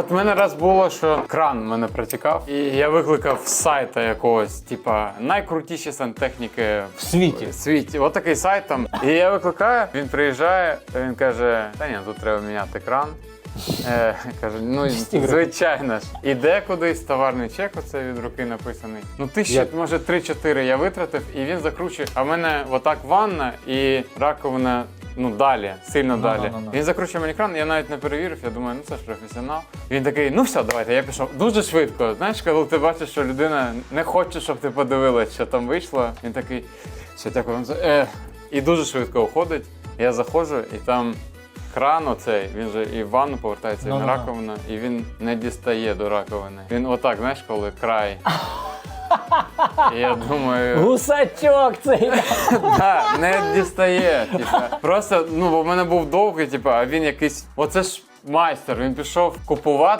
От мене раз було, що кран в мене протікав, і я викликав з сайта якогось, типа найкрутіші сантехніки В світі. в світі. От такий сайт там. І я викликаю, він приїжджає, він каже: Та ні, тут треба міняти кран. Е, каже, ну звичайно ж. Іде кудись, товарний чек, оце від руки написаний. Ну тисяча, Як? може 3-4 я витратив, і він закручує. А в мене отак ванна і раковина. Ну далі, сильно Ну, далі. ну, ну, ну. Він закручує мені кран, я навіть не перевірив. Я думаю, ну це ж професіонал. Він такий, ну все, давайте. Я пішов дуже швидко. Знаєш, коли ти бачиш, що людина не хоче, щоб ти подивилась, що там вийшло. Він такий, все дякую вам за. Е. І дуже швидко уходить. Я заходжу, і там кран оцей, він же і в ванну повертається, і на Ну-ну-ну. раковину, і він не дістає до раковини. Він отак, знаєш, коли край. Я думаю. Гусачок цей. Да, не дістає. Типа. Просто ну, бо в мене був довгий, типа, а він якийсь. Оце ж майстер, він пішов купувати.